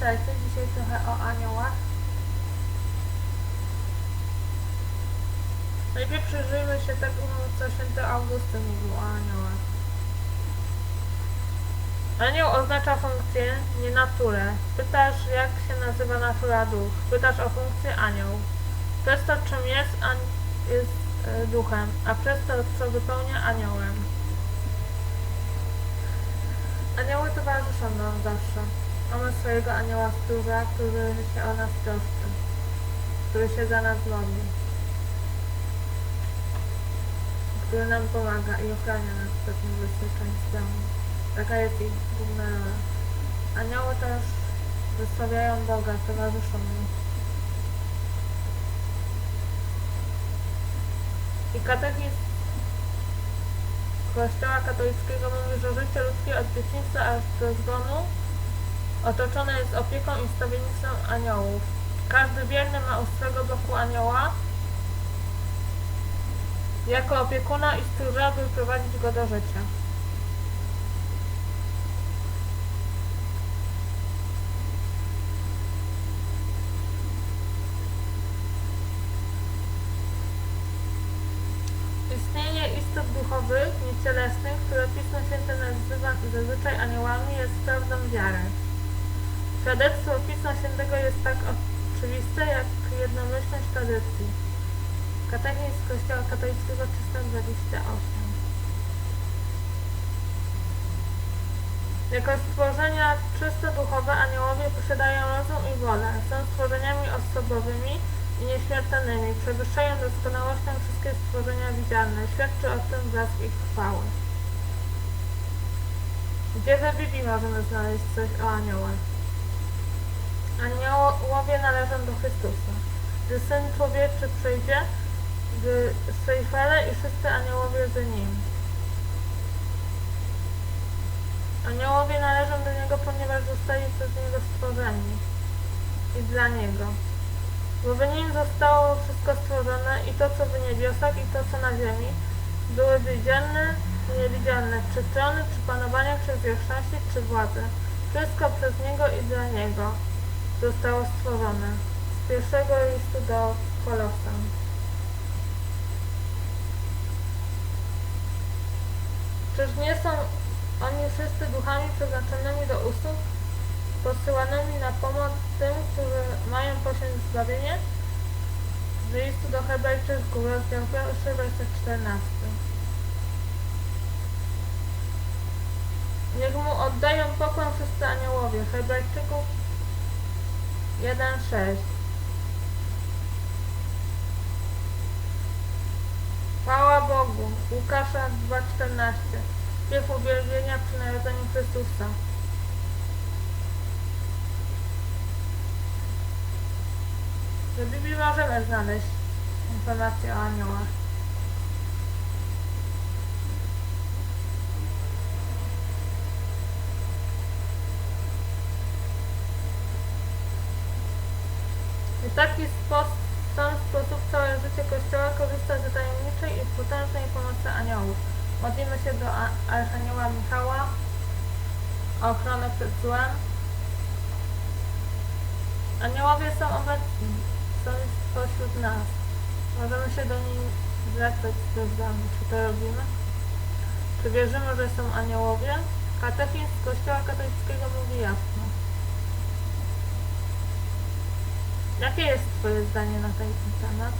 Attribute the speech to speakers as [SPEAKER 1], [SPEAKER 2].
[SPEAKER 1] Pamiętajcie dzisiaj trochę o aniołach. Najpierw przyjrzyjmy się temu, co święty Augustyn mówił o aniołach. Anioł oznacza funkcję, nie naturę. Pytasz, jak się nazywa natura duch. Pytasz o funkcję anioł. Przez to, czym jest, jest e, duchem, a przez to, co wypełnia aniołem. Anioły towarzyszą nam zawsze. Mamy swojego anioła stróża, który się o nas troszczy, który się za nas modli, który nam pomaga i ochrania nas przed niebezpieczeństwami. Taka jest ich główna rola. Anioły też wysławiają Boga, towarzyszą mu. I katechizm Kościoła katolickiego mówi, że życie ludzkie od dzieciństwa aż do zgonu otoczone jest opieką i stawiennictwem aniołów. Każdy wierny ma u boku anioła jako opiekuna i stróża, by prowadzić go do życia. Istnienie istot duchowych, niecielesnych, które Pismo Święte nazywa zazwyczaj aniołami, jest prawdą wiary. Świadectwo Pisma Świętego jest tak oczywiste, jak jednomyślność tradycji. Katechizm Kościoła Katolickiego 328 Jako stworzenia czysto duchowe aniołowie posiadają rozum i wolę. Są stworzeniami osobowymi i nieśmiertelnymi. Przewyższają doskonałością wszystkie stworzenia widzialne. Świadczy o tym blask ich chwały. Gdzie w Biblii możemy znaleźć coś o aniołach? Aniołowie należą do Chrystusa. Gdy Syn Człowieczy przyjdzie, gdy swej chwale i wszyscy aniołowie z nim. Aniołowie należą do Niego, ponieważ zostali przez Niego stworzeni i dla Niego. Bo w Nim zostało wszystko stworzone i to, co w niebiosach, i to, co na ziemi, były widzialne i niewidzialne, czy trony, czy panowania, czy zwierzchności, czy władze. Wszystko przez Niego i dla Niego zostało stworzone. Z pierwszego listu do Kolosan. Czyż nie są oni wszyscy duchami przeznaczonymi do usług, posyłanymi na pomoc tym, którzy mają posiąść zbawienie? Z listu do Hebrajczyków, rozdział 1, werset 14. Niech mu oddają pokłon wszyscy aniołowie. Hebrajczyków 1,6 Chwała Bogu. Łukasza 2,14 Śpiew uwielbienia przy narodzeniu Chrystusa. W Biblii możemy znaleźć informacje o aniołach. W taki sposób, sam sposób całe życie Kościoła korzysta z tajemniczej i potężnej pomocy aniołów. Modlimy się do Archanioła Michała o ochronę przed złem. Aniołowie są obecni, są pośród nas. Możemy się do nich zwracać z prośbami. Czy to robimy? Czy wierzymy, że są aniołowie? Katechizm Kościoła katolickiego mówi jasno. Jakie jest Twoje zdanie na ten temat?